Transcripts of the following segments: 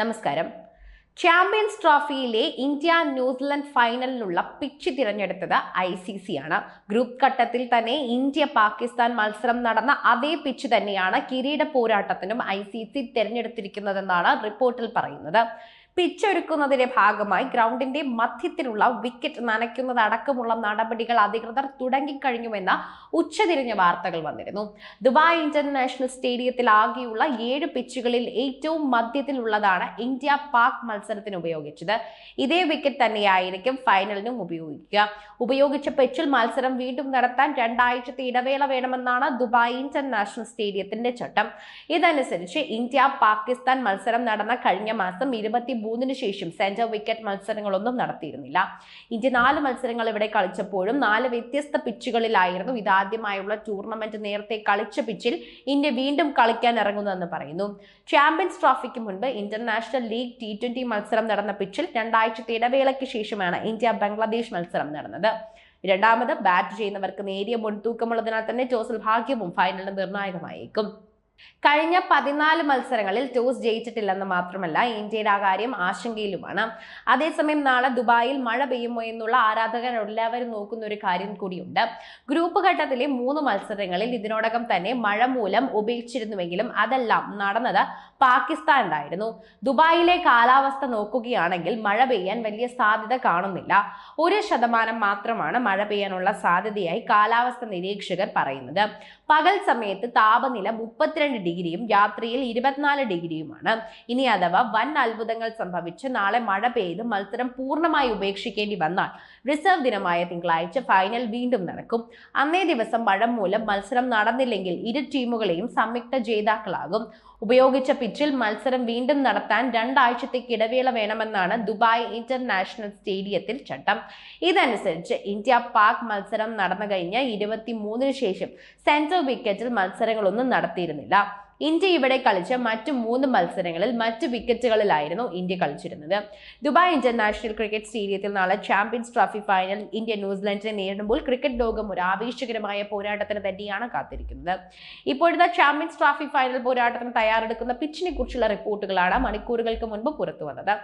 നമസ്കാരം. ചാമ്പ്യൻസ് ട്രോഫിയിലെ India New Zealand ഫൈനലിനുള്ള പിച്ച് തിരഞ്ഞെടുത്തത് ഐ സി സി ആണ് ഗ്രൂപ്പ് ഘട്ടത്തിൽ തന്നെ ഇന്ത്യ പാകിസ്ഥാൻ മത്സരം നടന്ന അതേ പിച്ച് തന്നെയാണ് കിരീട പോരാട്ടത്തിനും ഐ സി സി തിരഞ്ഞെടുത്തിരിക്കുന്നതെന്നാണ് റിപ്പോർട്ടിൽ പറയുന്നത്. പിച്ച് ഒരുക്കുന്നതിന്റെ ഭാഗമായി ഗ്രൗണ്ടിന്റെ മധ്യത്തിലുള്ള വിക്കറ്റ് നനയ്ക്കുന്നതടക്കമുള്ള നടപടികൾ അധികൃതർ തുടങ്ങിക്കഴിഞ്ഞുവെന്ന ഉച്ചതിരിഞ്ഞ വാർത്തകൾ വന്നിരുന്നു. ദുബായ് ഇന്റർനാഷണൽ സ്റ്റേഡിയത്തിൽ ആകെയുള്ള ഏഴ് പിച്ചുകളിൽ ഏറ്റവും മധ്യത്തിലുള്ളതാണ് ഇന്ത്യ പാക് മത്സരത്തിന് ഉപയോഗിച്ചത്. ഇതേ വിക്കറ്റ് തന്നെയായിരിക്കും ഫൈനലിനും ഉപയോഗിക്കുക. ഉപയോഗിച്ച പിച്ചിൽ മത്സരം വീണ്ടും നടത്താൻ രണ്ടാഴ്ചത്തെ ഇടവേള വേണമെന്നാണ് ദുബായ് ഇന്റർനാഷണൽ സ്റ്റേഡിയത്തിന്റെ ചട്ടം. ഇതനുസരിച്ച് ഇന്ത്യ പാകിസ്ഥാൻ മത്സരം നടന്ന കഴിഞ്ഞ മാസം ഇരുപത്തി മൂന്നിന് ശേഷം സെന്റർ വിക്കറ്റ് മത്സരങ്ങളൊന്നും നടത്തിയിരുന്നില്ല. ഇന്ത്യ നാല് മത്സരങ്ങൾ ഇവിടെ കളിച്ചപ്പോഴും നാല് വ്യത്യസ്ത പിച്ചുകളിലായിരുന്നു ഇതാദ്യമായുള്ള ടൂർണമെന്റ് നേരത്തെ കളിച്ച പിച്ചിൽ ഇന്ത്യ വീണ്ടും കളിക്കാൻ ഇറങ്ങുന്നതെന്ന് പറയുന്നു. ചാമ്പ്യൻസ് ട്രോഫിക്ക് മുൻപ് ഇന്റർനാഷണൽ ലീഗ് ടി ട്വന്റി മത്സരം നടന്ന പിച്ചിൽ രണ്ടാഴ്ചത്തെ ഇടവേളയ്ക്ക് ശേഷമാണ് ഇന്ത്യ ബംഗ്ലാദേശ് മത്സരം നടന്നത്. രണ്ടാമത് ബാറ്റ് ചെയ്യുന്നവർക്ക് നേരിയ മുൻതൂക്കമുള്ളതിനാൽ തന്നെ ടോസിൽ ഭാഗ്യവും ഫൈനലിന് നിർണായകമായേക്കും. കഴിഞ്ഞ പതിനാല് മത്സരങ്ങളിൽ ടോസ് ജയിച്ചിട്ടില്ലെന്ന് മാത്രമല്ല ഇന്ത്യയുടെ ആ കാര്യം ആശങ്കയിലുമാണ്. അതേസമയം നാളെ ദുബായിൽ മഴ പെയ്യുമോ എന്നുള്ള ആരാധകർ എല്ലാവരും നോക്കുന്ന ഒരു കാര്യം കൂടിയുണ്ട്. ഗ്രൂപ്പ് ഘട്ടത്തിലെ മൂന്ന് മത്സരങ്ങളിൽ ഇതിനോടകം തന്നെ മഴ മൂലം ഉപേക്ഷിച്ചിരുന്നുവെങ്കിലും അതെല്ലാം നടന്നത് പാകിസ്ഥാനിലായിരുന്നു. ദുബായിലെ കാലാവസ്ഥ നോക്കുകയാണെങ്കിൽ മഴ പെയ്യാൻ വലിയ സാധ്യത കാണുന്നില്ല. ഒരു ശതമാനം മാത്രമാണ് മഴ പെയ്യാനുള്ള സാധ്യതയായി കാലാവസ്ഥ നിരീക്ഷകർ പറയുന്നത്. പകൽ സമയത്ത് താപനില മുപ്പത്തിരണ്ട് ഡിഗ്രിയും രാത്രിയിൽ ഇരുപത്തിനാല് ഡിഗ്രിയുമാണ്. ഇനി അഥവാ വൻ അത്ഭുതങ്ങൾ സംഭവിച്ച് നാളെ മഴ പെയ്ത് മത്സരം പൂർണമായി ഉപേക്ഷിക്കേണ്ടി വന്നാൽ റിസർവ് ദിനമായ തിങ്കളാഴ്ച ഫൈനൽ വീണ്ടും നടക്കും. അന്നേ ദിവസം മഴ മൂലം മത്സരം നടന്നില്ലെങ്കിൽ ഇരു ടീമുകളെയും സംയുക്ത ജേതാക്കളാകും. ഉപയോഗിച്ച പിച്ചിൽ മത്സരം വീണ്ടും നടത്താൻ രണ്ടാഴ്ചത്തേക്ക് ഇടവേള വേണമെന്നാണ് ദുബായ് ഇന്റർനാഷണൽ സ്റ്റേഡിയത്തിൽ ചട്ടം. ഇതനുസരിച്ച് ഇന്ത്യ പാക് മത്സരം നടന്നു കഴിഞ്ഞ ഇരുപത്തി മൂന്നിന് ശേഷം സെൻട്രൽ വിക്കറ്റിൽ മത്സരങ്ങളൊന്നും നടത്തിയിരുന്നില്ല. ഇന്ത്യ ഇവിടെ കളിച്ച മറ്റു മൂന്ന് മത്സരങ്ങളിൽ മറ്റ് വിക്കറ്റുകളിലായിരുന്നു ഇന്ത്യ കളിച്ചിരുന്നത്. ദുബായ് ഇന്റർനാഷണൽ ക്രിക്കറ്റ് സ്റ്റേഡിയത്തിൽ നാളെ ചാമ്പ്യൻസ് ട്രോഫി ഫൈനൽ ഇന്ത്യ ന്യൂസിലാൻഡിനെ നേരിടുമ്പോൾ ക്രിക്കറ്റ് ലോകം ഒരു ആവേശകരമായ പോരാട്ടത്തിന് തന്നെയാണ് കാത്തിരിക്കുന്നത്. ഇപ്പോഴത്തെ ചാമ്പ്യൻസ് ട്രോഫി ഫൈനൽ പോരാട്ടത്തിന് തയ്യാറെടുക്കുന്ന പിച്ചിനെ കുറിച്ചുള്ള റിപ്പോർട്ടുകളാണ് മണിക്കൂറുകൾക്ക് മുൻപ് പുറത്തു വന്നത്.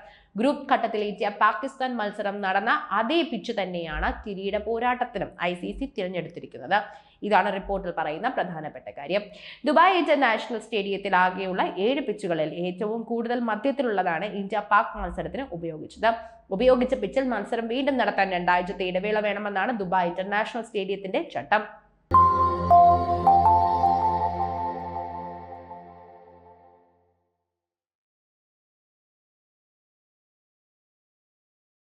ഗ്രൂപ്പ് ഘട്ടത്തിൽ ഇന്ത്യ പാകിസ്ഥാൻ മത്സരം നടന്ന അതേ പിച്ച് തന്നെയാണ് കിരീട പോരാട്ടത്തിനും ഐ സി സി തിരഞ്ഞെടുത്തിരിക്കുന്നത്. ഇതാണ് റിപ്പോർട്ടിൽ പറയുന്ന പ്രധാനപ്പെട്ട കാര്യം. ദുബായ് ഇന്റർനാഷണൽ സ്റ്റേഡിയത്തിൽ ആകെയുള്ള ഏഴ് പിച്ചുകളിൽ ഏറ്റവും കൂടുതൽ മധ്യത്തിലുള്ളതാണ് ഇന്ത്യ പാക് മത്സരത്തിന് ഉപയോഗിച്ചത്. ഉപയോഗിച്ച പിച്ചിൽ മത്സരം വീണ്ടും നടത്താൻ രണ്ടാഴ്ചത്തെ ഇടവേള വേണമെന്നാണ് ദുബായ് ഇന്റർനാഷണൽ സ്റ്റേഡിയത്തിന്റെ ചട്ടം.